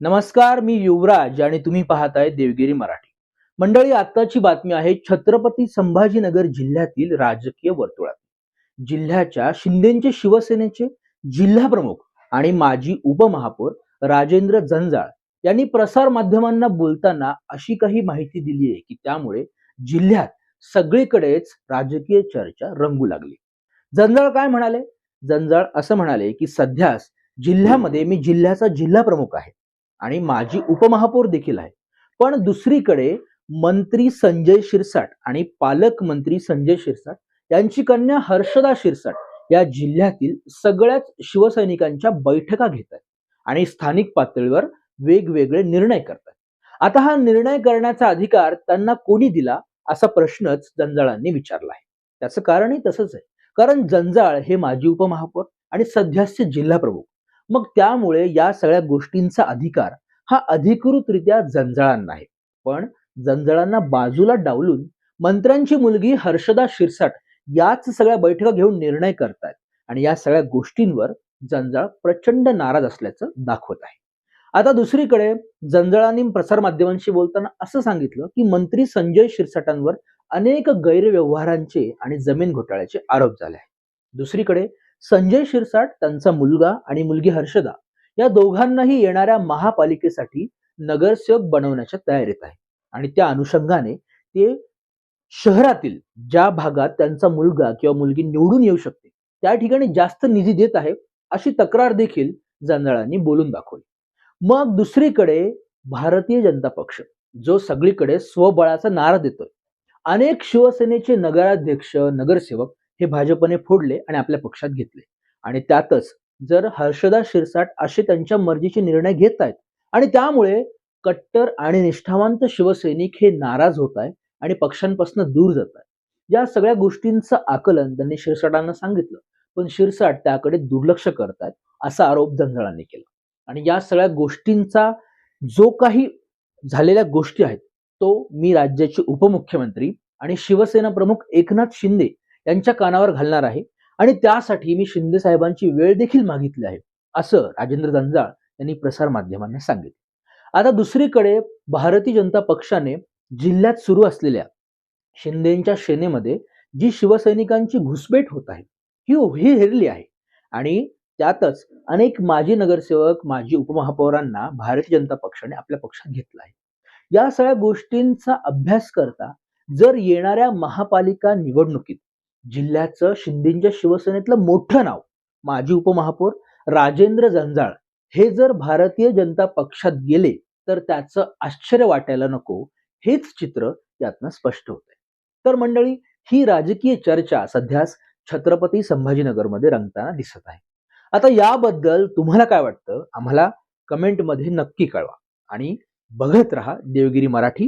नमस्कार मी युवराज आणि तुम्ही पाहताय देवगिरी मराठी. मंडळी आत्ताची बातमी आहे छत्रपती संभाजीनगर जिल्ह्यातील राजकीय वर्तुळात. जिल्ह्याच्या शिंदेचे शिवसेनेचे जिल्हा प्रमुख आणि माजी उपमहापौर राजेंद्र जंजाळ यांनी प्रसार माध्यमांना बोलताना अशी काही माहिती दिली आहे की त्यामुळे जिल्ह्यात सगळीकडेच राजकीय चर्चा रंगू लागली. जंजाळ काय म्हणाले? जंजाळ असं म्हणाले की सध्यास जिल्ह्यामध्ये मी जिल्ह्याचा जिल्हा प्रमुख आहे. आणि माजी उपमहापौर देखील आहे. पण दुसरीकडे मंत्री संजय शिरसाट आणि पालकमंत्री संजय शिरसाट यांची कन्या हर्षदा शिरसाट या जिल्ह्यातील सगळ्याच शिवसैनिकांच्या बैठका घेत आहेत आणि स्थानिक पातळीवर वेगवेगळे निर्णय करतात आता हा निर्णय करण्याचा अधिकार त्यांना कोणी दिला असा प्रश्नच जंजाळांनी विचारला आहे. त्याचं कारणही तसंच आहे. कारण जंजाळ हे माजी उपमहापौर आणि सध्याचे जिल्हा प्रमुख मग त्यामुळे या सगळ्या गोष्टींचा अधिकार हा अधिकृतरित्या जंजाळांना आहे पण जंजाळांना बाजूला डावलून मंत्र्यांची मुलगी हर्षदा शिरसाट याच सगळ्या बैठका घेऊन निर्णय करतायत आणि या सगळ्या गोष्टींवर जंजाळ प्रचंड नाराज असल्याचं दाखवत आहे. आता दुसरीकडे जंजाळांनी प्रसारमाध्यमांशी बोलताना असं सांगितलं की मंत्री संजय शिरसाटांवर अनेक गैरव्यवहारांचे आणि जमीन घोटाळ्याचे आरोप झाले आहेत. दुसरीकडे संजय शिरसाट त्यांचा मुलगा आणि मुलगी हर्षदा या दोघांनाही येणाऱ्या महापालिकेसाठी नगरसेवक बनवण्याच्या तयारीत आहे. आणि त्या अनुषंगाने ते शहरातील ज्या भागात त्यांचा मुलगा किंवा मुलगी निवडून येऊ शकते त्या ठिकाणी जास्त निधी देत आहे अशी तक्रार देखील जंजाळांनी बोलून दाखवली. मग दुसरीकडे भारतीय जनता पक्ष जो सगळीकडे स्वबळाचा नारा देतोय अनेक शिवसेनेचे नगराध्यक्ष नगरसेवक हे भाजपने फोडले आणि आपल्या पक्षात घेतले. आणि त्यातच जर हर्षदा शिरसाट असे त्यांच्या मर्जीचे निर्णय घेत आहेत आणि त्यामुळे कट्टर आणि निष्ठावंत शिवसैनिक हे नाराज होत आहे आणि पक्षांपासून दूर जात आहे या सगळ्या गोष्टींचं आकलन त्यांनी शिरसाटांना सांगितलं. पण शिरसाट त्याकडे दुर्लक्ष करतायत असा आरोप जंजाळांनी केला. आणि या सगळ्या गोष्टींचा जो काही झालेल्या गोष्टी आहेत तो मी राज्याचे उपमुख्यमंत्री आणि शिवसेना प्रमुख एकनाथ शिंदे यांच्या कानावर घालणार आहे. आणि त्यासाठी मी शिंदे साहेबांची वेळ देखील मागितली आहे असं राजेंद्र जंजाळ यांनी प्रसार माध्यमांना सांगितलं. आता दुसरीकडे भारतीय जनता पक्षाने जिल्ह्यात सुरू असलेल्या शिंदेच्या सेनेमध्ये जी शिवसैनिकांची घुसपेट होत आहे ही ही हेरली आहे. आणि त्यातच अनेक माजी नगरसेवक माजी उपमहापौरांना भारतीय जनता पक्षाने आपल्या पक्षात घेतला आहे. या सगळ्या गोष्टींचा अभ्यास करता जर येणाऱ्या महापालिका निवडणुकीत जिल्ह्याचं शिंदेच्या शिवसेनेतलं मोठं नाव माजी उपमहापौर राजेंद्र जंजाळ हे जर भारतीय जनता पक्षात गेले तर त्याचं आश्चर्य वाटायला नको हेच चित्र यातनं स्पष्ट होत तर मंडळी ही राजकीय चर्चा सध्यास छत्रपती संभाजीनगरमध्ये रंगताना दिसत आहे. आता याबद्दल तुम्हाला काय वाटतं? आम्हाला कमेंटमध्ये नक्की कळवा. आणि बघत रहा देवगिरी मराठी